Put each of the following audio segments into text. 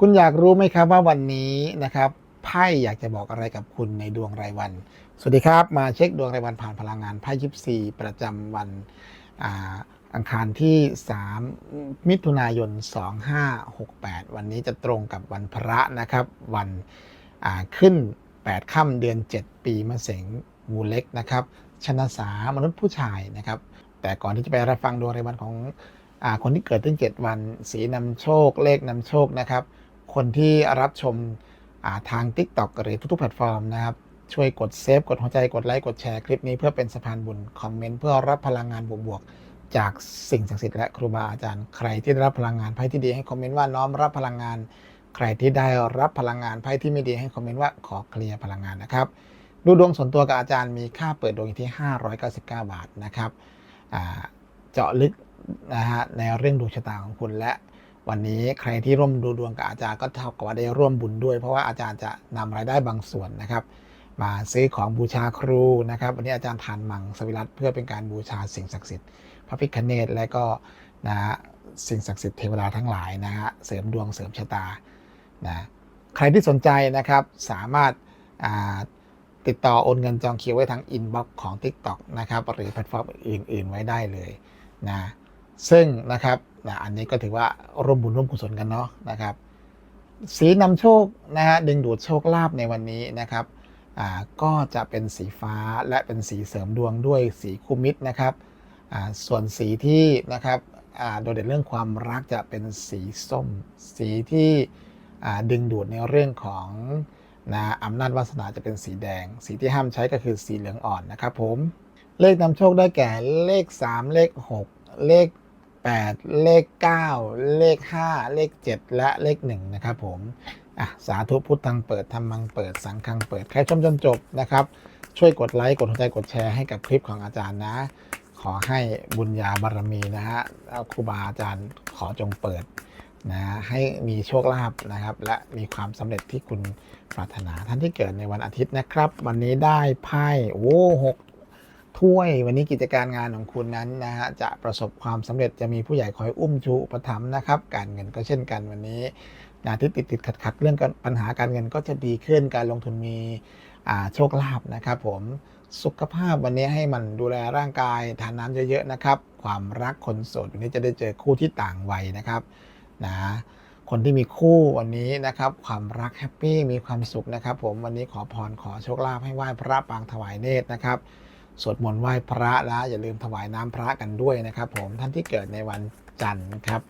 คุณอยากรู้ไหมครับว่าวันนี้นะครับไพ่อยากจะบอกอะไรกับคุณในดวงรายวัน สวัสดีครับ มาเช็คดวงรายวันผ่านพลังงานไพ่ยิปซีประจำวันอ,อังคารที่ 3 มิถุนายน 2568 วันนี้จะตรงกับวันพระนะครับ วันขึ้น 8 ค่ำเดือน 7 ปีมะเสงงูเล็กนะครับ ชนะสามนุษย์ผู้ชายนะครับ แต่ก่อนที่จะไปรับฟังดวงรายวันของอคนที่เกิดตั้ง 7 วัน สีนำโชคเลขนำโชคนะครับ คนที่รับชมาทาง TikTok หรือทุกๆแพลตฟอร์มนะครับ ช่วยกดเซฟ กดหัวใจกดไลค์ กดแชร์คลิปนี้เพื่อเป็นสะพานบุญคอมเมนต์เพื่อรับพลังงานบวกๆ จากสิ่งศักดิ์สิทธิ์และครูบาอาจารย์ ใครที่ได้รับพลังงานไพ่ที่ดีให้คอมเมนต์ว่าน้อมรับพลังงาน ใครที่ได้รับพลังงานไพ่ที่ไม่ดีให้คอมเมนต์ว่าขอเคลียร์พลังงานนะครับดูดวงส่วนตัวกับอาจารย์มีค่าเปิดดวงอยู่ที่ 599 บาทนะครับเจาะลึกนะฮะในเรื่องดวงชะตาของคุณและ วันนี้ใครที่ร่วมดูดวงกับอาจารย์ก็เท่ากับว่าได้ร่วมบุญด้วย เพราะว่าอาจารย์จะนำรายได้บางส่วนนะครับ มาซื้อของบูชาครูนะครับ วันนี้อาจารย์ทานมังสวิรัตเพื่อเป็นการบูชาสิ่งศักดิ์สิทธิ์พระพิฆเนศและก็นะฮะสิ่งศักดิ์สิทธิ์เทวดาทั้งหลายนะฮะเสริมดวงเสริมชะตานะใครที่สนใจนะครับสามารถอ่าติดต่อโอนเงินจองคิวไว้ทางอินบ็อกซ์ของ TikTok นะครับหรือแพลตฟอร์มอื่น ๆ ไว้ได้เลยนะซึ่งนะครับนะอันนี้ก็ถือว่าร่วมบุญร่วมกุศลกันเนาะนะครับ สีนำโชคนะฮะดึงดูดโชคลาภในวันนี้นะครับอ่าก็จะเป็นสีฟ้าและเป็นสีเสริมดวงด้วยสีคู่มิตรนะครับอ่าส่วนสีที่นะครับอ่าโดดเด่นเรื่องความรักจะเป็นสีส้ม สีที่อ่าดึงดูดในเรื่องของนะอำนาจวาสนาจะเป็นสีแดง สีที่ห้ามใช้ก็คือสีเหลืองอ่อนนะครับผมเลขนำโชคได้แก่เลข 3 เลข 6 เลข 8 เลข 9 เลข 5 เลข 7 และเลข 1 นะครับผมอะสาธุพุทธังเปิดธรรมังเปิดสังฆังเปิด ใครชมจนจบนะครับ ช่วยกดไลค์ กดหัวใจกดแชร์ให้กับคลิปของอาจารย์นะ ขอให้บุญญาบารมีนะฮะแล้วครูบาอาจารย์ขอจงเปิดนะให้มีโชคลาภนะครับ และมีความสำเร็จที่คุณปรารถนาท่านที่เกิดในวันอาทิตย์นะครับ วันนี้ได้ไพ่โอ้หก ถ้วยวันนี้กิจการงานของคุณนั้นนะฮะจะประสบความสำเร็จจะมีผู้ใหญ่คอยอุ้มชูอุปถัมนะครับ การเงินก็เช่นกันวันนี้นะที่ติดติดขัดขัดเรื่องปัญหาการเงินก็จะดีขึ้นการลงทุนมีโชคลาภนะครับผมสุขภาพวันนี้ให้มันดูแลร่างกายทานน้ำเยอะๆนะครับ ความรักคนโสดวันนี้จะได้เจอคู่ที่ต่างวัยนะครับนะคนที่มีคู่วันนี้นะครับความรักแฮปปี้มีความสุขนะครับ ผมวันนี้ขอพรขอโชคลาภให้ไหว้พระปางถวายเนตรนะครับ สวดมนต์ไหว้พระแล้วอย่าลืมถวายน้ำพระกันด้วยนะครับ ผมท่านที่เกิดในวันจันทร์นะครับ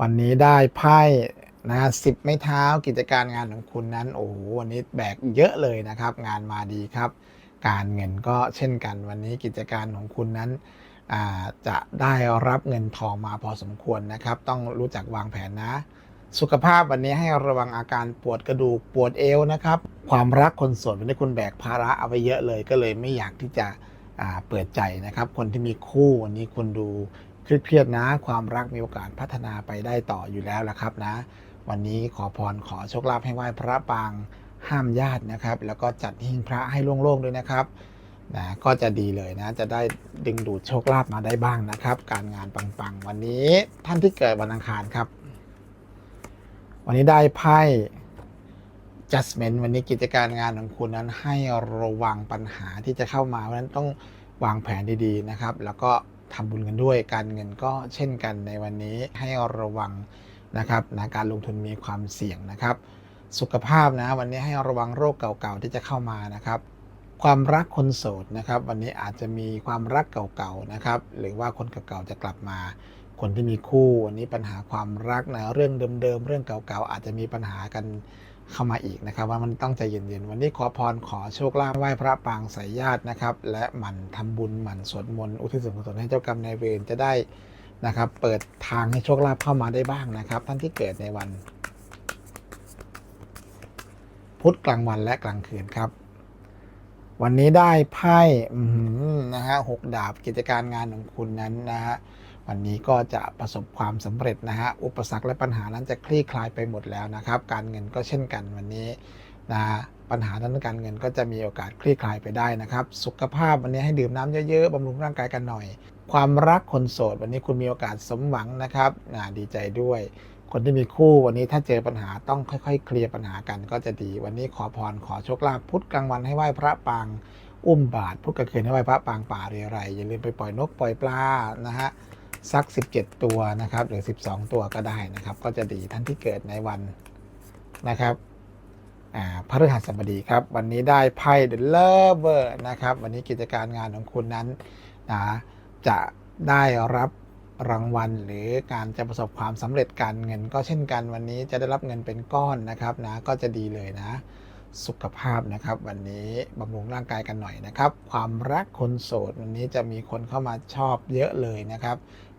วันนี้ได้ไพ่นะสิบไม้เท้ากิจการงานของคุณนั้น โอ้โหวันนี้แบกเยอะเลยนะครับ งานมาดีครับ การเงินก็เช่นกันวันนี้กิจการของคุณนั้นจะได้รับเงินทองมาพอสมควรนะครับ ต้องรู้จักวางแผนนะ สุขภาพวันนี้ให้ระวังอาการปวดกระดูกปวดเอวนะครับ ความรักคนโสดวันนี้คุณแบกภาระเอาไว้เยอะเลย ก็เลยไม่อยากที่จะเปิดใจนะครับ คนที่มีคู่วันนี้คุณดูเครียดๆนะ ความรักมีโอกาสพัฒนาไปได้ต่ออยู่แล้วละครับนะ วันนี้ขอพรขอโชคลาภให้ไหว้พระปางห้ามญาตินะครับ แล้วก็จัดหิ้งพระให้โล่งๆด้วยนะครับนะก็จะดีเลยนะ จะได้ดึงดูดโชคลาภมาได้บ้างนะครับ การงานปังๆ วันนี้ท่านที่เกิดวันอังคารครับ วันนี้ได้ไพ่ judgment วันนี้กิจการงานของคุณนั้นให้ระวังปัญหาที่จะเข้ามาเพราะนั้นต้องวางแผนดีๆนะครับ แล้วก็ทำบุญกันด้วยการเงินก็เช่นกันในวันนี้ให้ระวังนะครับนะการลงทุนมีความเสี่ยงนะครับ สุขภาพนะวันนี้ให้ระวังโรคเก่าๆที่จะเข้ามานะครับ ความรักคนโสดนะครับ วันนี้อาจจะมีความรักเก่าๆนะครับ หรือว่าคนเก่าๆจะกลับมา คนที่มีคู่วันนี้ปัญหาความรักนะเรื่องเดิมๆเรื่องเก่าๆอาจจะมีปัญหากันเข้ามาอีกนะครับ ว่ามันต้องใจเย็นๆวันนี้ขอพรขอโชคลาภไหว้พระปางสายญาตินะครับ และหมั่นทำบุญหมั่นสวดมนต์อุทิศส่วนกุศลให้เจ้ากรรมนายเวรจะได้นะครับ เปิดทางให้โชคลาภเข้ามาได้บ้างนะครับ ท่านที่เกิดในวัน พุธกลางวันและกลางคืนครับ วันนี้ได้ไพ่นะฮะหกดาบกิจการงานของคุณนั้นนะฮะ วันนี้ก็จะประสบความสำเร็จนะฮะ อุปสรรคและปัญหานั้นจะคลี่คลายไปหมดแล้วนะครับ การเงินก็เช่นกันวันนี้นะปัญหาด้านการเงินก็จะมีโอกาสคลี่คลายไปได้นะครับ สุขภาพวันนี้ให้ดื่มน้ำเยอะๆบำรุงร่างกายกันหน่อย ความรักคนโสด วันนี้คุณมีโอกาสสมหวังนะครับดีใจด้วย คนที่มีคู่วันนี้ถ้าเจอปัญหาต้องค่อยๆ เคลียร์ปัญหากันก็จะดี วันนี้ขอพรขอโชคลาภพุธกลางวันให้ไหว้พระปางอุ้มบาทพุธกลางคืนให้ไหว้พระปางป่าเรียไรอย่าลืมไปปล่อยนกปล่อยปลานะฮะ สัก 17 ตัวนะครับ หรือ 12 ตัวก็ได้นะครับ ก็จะดีท่านที่เกิดในวันนะครับอ่าพฤหัสบดีครับ วันนี้ได้ไพ่ The Lover นะครับ วันนี้กิจการงานของคุณนั้นนะจะได้รับรางวัล หรือการจะประสบความสำเร็จการเงิน ก็เช่นกันวันนี้จะได้รับเงินเป็นก้อนนะครับนะก็จะดีเลยนะ สุขภาพนะครับ วันนี้บำรุงร่างกายกันหน่อยนะครับ ความรักคนโสดวันนี้จะมีคนเข้ามาชอบเยอะเลยนะครับ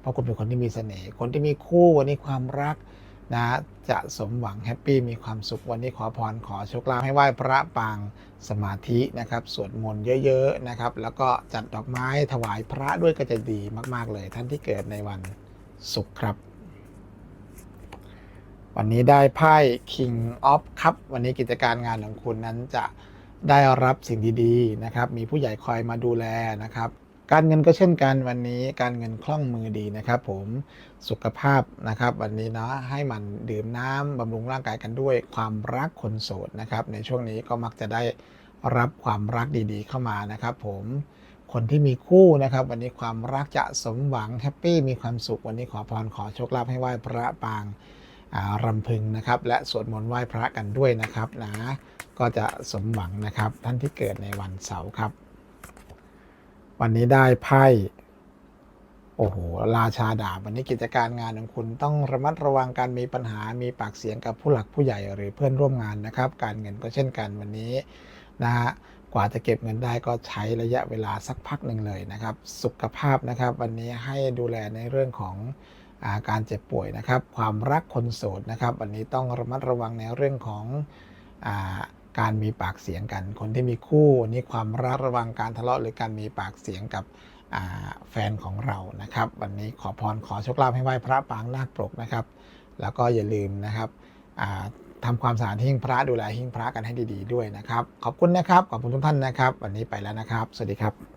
ราะคุณเป็นคนที่มีเสน่ห์คนที่มีคู่วันนี้ความรักนะจะสมหวังแฮปปี้มีความสุขวันนี้ขอพรขอโชคลาภให้ไหว้พระปางสมาธินะครับสวดมนต์เยอะๆนะครับ แล้วก็จัดดอกไม้ถวายพระด้วยก็จะดีมาก ๆ เลย ท่านที่เกิดในวันศุกร์ครับ วันนี้ได้ไพ่ King of Cup วันนี้กิจการงานของคุณนั้นจะได้รับสิ่งดีๆนะครับ มีผู้ใหญ่คอยมาดูแลนะครับ การเงินก็เช่นกันวันนี้การเงินคล่องมือดีนะครับ ผมสุขภาพนะครับ วันนี้เนาะให้มันดื่มน้ำบำรุงร่างกายกันด้วยความรักคนโสดนะครับ ในช่วงนี้ก็มักจะได้รับความรักดีๆ เข้ามานะครับ ผมคนที่มีคู่นะครับ วันนี้ความรักจะสมหวังแฮปปี้มีความสุขวันนี้ขอพรขอโชคลาภให้ไหว้พระปางอ่ารำพึงนะครับ และสวดมนต์ไหว้พระกันด้วยนะครับนะก็จะสมหวังนะครับท่านที่เกิดในวันเสาร์ครับ วันนี้ได้ไพ่ โอ้โห ราชาดาบวันนี้กิจการงานของคุณต้องระมัดระวังการมีปัญหา มีปากเสียงกับผู้หลักผู้ใหญ่หรือเพื่อนร่วมงานนะครับ การเงินก็เช่นกันวันนี้นะฮะ กว่าจะเก็บเงินได้ก็ใช้ระยะเวลาสักพักหนึ่งเลยนะครับ สุขภาพนะครับ วันนี้ให้ดูแลในเรื่องของอาการเจ็บป่วยนะครับ ความรักคนโสดนะครับ วันนี้ต้องระมัดระวังในเรื่องของอา การมีปากเสียงกัน คนที่มีคู่นี่ความรักระวังการทะเลาะหรือการมีปากเสียงกับแฟนของเรานะครับ วันนี้ขอพรขอโชคลาภให้ไหว้พระปางนาคปลกนะครับ แล้วก็อย่าลืมนะครับทำทำความสะอาดหิ้งพระดูแลหิ้งพระกันให้ดี ๆ ด้วยนะครับ ขอบคุณนะครับ ขอบคุณทุกท่านนะครับ วันนี้ไปแล้วนะครับ สวัสดีครับ